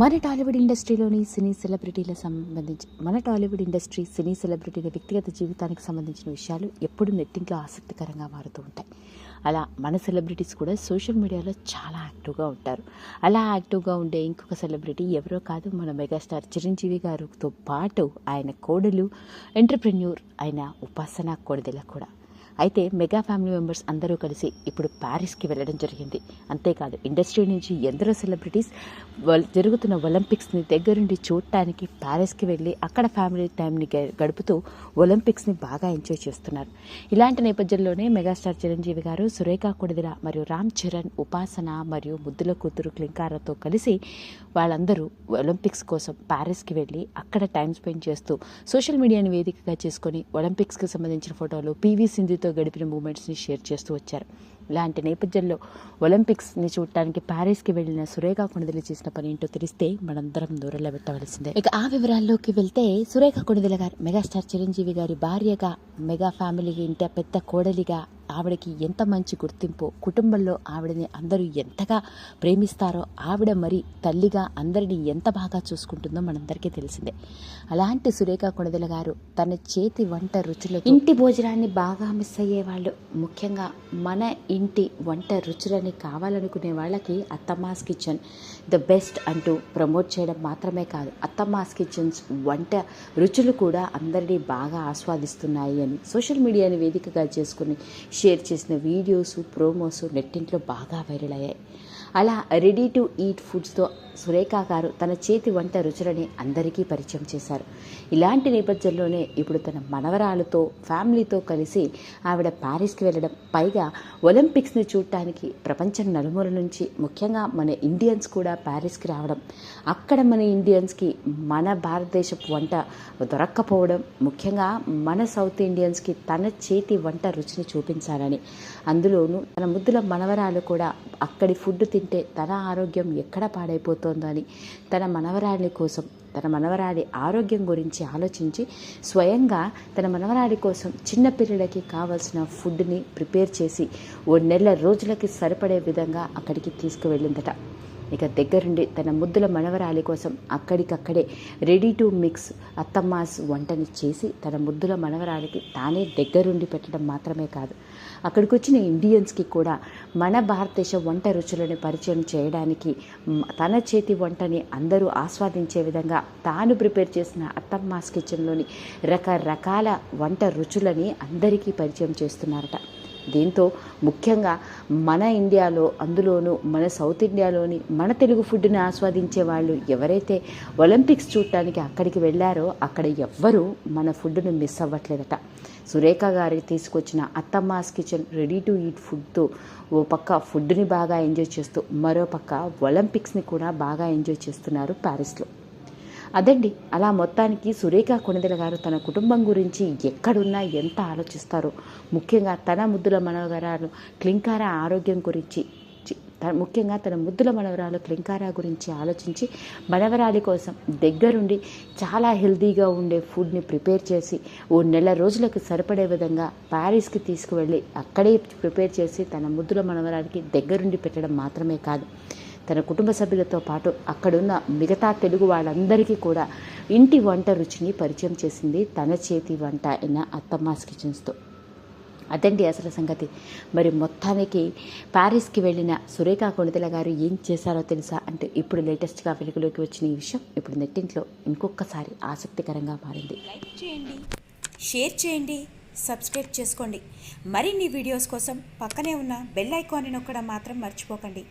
మన టాలీవుడ్ ఇండస్ట్రీలోని సినీ సెలబ్రిటీల సంబంధించి మన టాలీవుడ్ ఇండస్ట్రీ సినీ సెలబ్రిటీల వ్యక్తిగత జీవితానికి సంబంధించిన విషయాలు ఎప్పుడు నెట్టింట్లో ఆసక్తికరంగా మారుతూ ఉంటాయి. అలా మన సెలబ్రిటీస్ కూడా సోషల్ మీడియాలో చాలా యాక్టివ్గా ఉంటారు. అలా యాక్టివ్గా ఉండే ఇంకొక సెలబ్రిటీ ఎవరో కాదు మన మెగాస్టార్ చిరంజీవి గారితో పాటు ఆయన కోడలు ఎంటర్ప్రెన్యూర్ అయిన ఉపాసన కోడిదెల కూడా. అయితే మెగా ఫ్యామిలీ మెంబర్స్ అందరూ కలిసి ఇప్పుడు ప్యారిస్కి వెళ్ళడం జరిగింది. అంతేకాదు ఇండస్ట్రీ నుంచి ఎందరో సెలబ్రిటీస్ జరుగుతున్న ఒలింపిక్స్ని దగ్గరుండి చూడటానికి ప్యారిస్కి వెళ్ళి అక్కడ ఫ్యామిలీ టైంని గడుపుతూ ఒలింపిక్స్ని బాగా ఎంజాయ్ చేస్తున్నారు. ఇలాంటి నేపథ్యంలోనే మెగాస్టార్ చిరంజీవి గారు సురేఖ కొడిదిల మరియు రామ్ చరణ్ ఉపాసన మరియు ముద్దుల కూతురు క్లింకారతో కలిసి వాళ్ళందరూ ఒలింపిక్స్ కోసం ప్యారిస్కి వెళ్ళి అక్కడ టైం స్పెండ్ చేస్తూ సోషల్ మీడియాని వేదికగా చేసుకొని ఒలింపిక్స్కి సంబంధించిన ఫోటోలు పీవీ సింధుతో గడిపిన మూమెంట్స్ని షేర్ చేస్తూ వచ్చారు. ఇలాంటి నేపథ్యంలో ఒలింపిక్స్ని చూడటానికి ప్యారిస్కి వెళ్ళిన సురేఖ కొణిదెల చేసిన పని ఏంటో తెలిస్తే మనందరం దూరంలో పెట్టవలసిందే. ఇక ఆ వివరాల్లోకి వెళ్తే సురేఖ కొణిదెల గారు మెగాస్టార్ చిరంజీవి గారి భార్యగా మెగా ఫ్యామిలీకి ఇంట పెద్ద కోడలిగా ఆవిడకి ఎంత మంచి గుర్తింపు కుటుంబంలో ఆవిడని అందరూ ఎంతగా ప్రేమిస్తారో ఆవిడ మరి తల్లిగా అందరిని ఎంత బాగా చూసుకుంటుందో మనందరికీ తెలిసిందే. అలాంటి సురేఖ కొణిదెల గారు తన చేతి వంట రుచులు ఇంటి భోజనాన్ని బాగా మిస్ అయ్యే వాళ్ళు ముఖ్యంగా మన ఇంటి వంట రుచులని కావాలనుకునే వాళ్ళకి అత్తమ్మాస్ కిచెన్ ద బెస్ట్ అంటూ ప్రమోట్ చేయడం మాత్రమే కాదు. అత్తమ్మాస్ కిచెన్స్ వంట రుచులు కూడా అందరినీ బాగా ఆస్వాదిస్తున్నాయి అని సోషల్ మీడియాని వేదికగా చేసుకుని షేర్ చేసిన వీడియోస్ ప్రోమోస్ నెట్టింట్లో బాగా వైరల్ అయ్యాయి. అలా రెడీ టు ఈట్ ఫుడ్స్తో సురేఖ గారు తన చేతి వంట రుచులని అందరికీ పరిచయం చేశారు. ఇలాంటి నేపథ్యంలోనే ఇప్పుడు తన మనవరాలతో ఫ్యామిలీతో కలిసి ఆవిడ ప్యారిస్కి వెళ్ళడం పైగా ఒలింపిక్స్ని చూడటానికి ప్రపంచం నలుమూల నుంచి ముఖ్యంగా మన ఇండియన్స్ కూడా ప్యారిస్కి రావడం అక్కడ మన ఇండియన్స్కి మన భారతదేశపు వంట దొరక్కపోవడం ముఖ్యంగా మన సౌత్ ఇండియన్స్కి తన చేతి వంట రుచిని చూపించాలని. అందులోనూ తన ముద్దుల మనవరాలు కూడా అక్కడి ఫుడ్ తింటే తన ఆరోగ్యం ఎక్కడ పాడైపోతుంది అని తన మనవరాలి కోసం తన మనవరాలి ఆరోగ్యం గురించి ఆలోచించి స్వయంగా తన మనవరాడి కోసం చిన్నపిల్లలకి కావాల్సిన ఫుడ్ని ప్రిపేర్ చేసి ఓ నెల రోజులకి సరిపడే విధంగా అక్కడికి తీసుకువెళ్ళిందట. ఇక దగ్గరుండి తన ముద్దుల మనవరాలి కోసం అక్కడికక్కడే రెడీ టు మిక్స్ అత్తమ్మాస్ వంటని చేసి తన ముద్దుల మనవరాలికి తానే దగ్గరుండి పెట్టడం మాత్రమే కాదు. అక్కడికి వచ్చిన ఇండియన్స్కి కూడా మన భారతదేశ వంట రుచులను పరిచయం చేయడానికి తన చేతి వంటని అందరూ ఆస్వాదించే విధంగా తాను ప్రిపేర్ చేసిన అత్తమ్మాస్ కిచెన్లోని రకరకాల వంట రుచులని అందరికీ పరిచయం చేస్తున్నారట. దీంతో ముఖ్యంగా మన ఇండియాలో అందులోనూ మన సౌత్ ఇండియాలోని మన తెలుగు ఫుడ్ని ఆస్వాదించే వాళ్ళు ఎవరైతే ఒలింపిక్స్ చూడటానికి అక్కడికి వెళ్ళారో అక్కడ ఎవ్వరూ మన ఫుడ్ను మిస్ అవ్వట్లేదట. సురేఖ గారి తీసుకొచ్చిన Attamma's kitchen ready to eat ఫుడ్తో ఓ పక్క ఫుడ్ని బాగా ఎంజాయ్ చేస్తూ మరో పక్క ఒలింపిక్స్ని కూడా బాగా ఎంజాయ్ చేస్తున్నారు ప్యారిస్లో. అదండి అలా మొత్తానికి సురేఖ కొణిదెల గారు తన కుటుంబం గురించి ఎక్కడున్నా ఎంత ఆలోచిస్తారో? ముఖ్యంగా తన ముద్దుల మనవరాలు క్లింకార ఆరోగ్యం గురించి చి- ముఖ్యంగా తన ముద్దుల మనవరాలు క్లింకారా గురించి ఆలోచించి మనవరాలి కోసం దగ్గరుండి చాలా హెల్తీగా ఉండే ఫుడ్ని ప్రిపేర్ చేసి ఓ నెల రోజులకు సరిపడే విధంగా ప్యారిస్కి తీసుకువెళ్ళి అక్కడే ప్రిపేర్ చేసి తన ముద్దుల మనవరాలికి దగ్గరుండి పెట్టడం మాత్రమే కాదు. తన కుటుంబ సభ్యులతో పాటు అక్కడున్న మిగతా తెలుగు వాళ్ళందరికీ కూడా ఇంటి వంట రుచిని పరిచయం చేసింది తన చేతి వంట అయిన అత్తమ్మాస్ కిచెన్స్తో అదండి అసలు సంగతి. మరి మొత్తానికి ప్యారిస్కి వెళ్ళిన సురేఖ కొణిదెల గారు ఏం చేశారో తెలుసా అంటే ఇప్పుడు లేటెస్ట్గా వెలుగులోకి వచ్చిన ఈ విషయం ఇప్పుడు నెట్టింట్లో ఇంకొకసారి ఆసక్తికరంగా మారింది. లైక్ చేయండి షేర్ చేయండి సబ్స్క్రైబ్ చేసుకోండి. మరిన్ని వీడియోస్ కోసం పక్కనే ఉన్న బెల్ ఐకాన్ని నొక్కడం మాత్రం మర్చిపోకండి.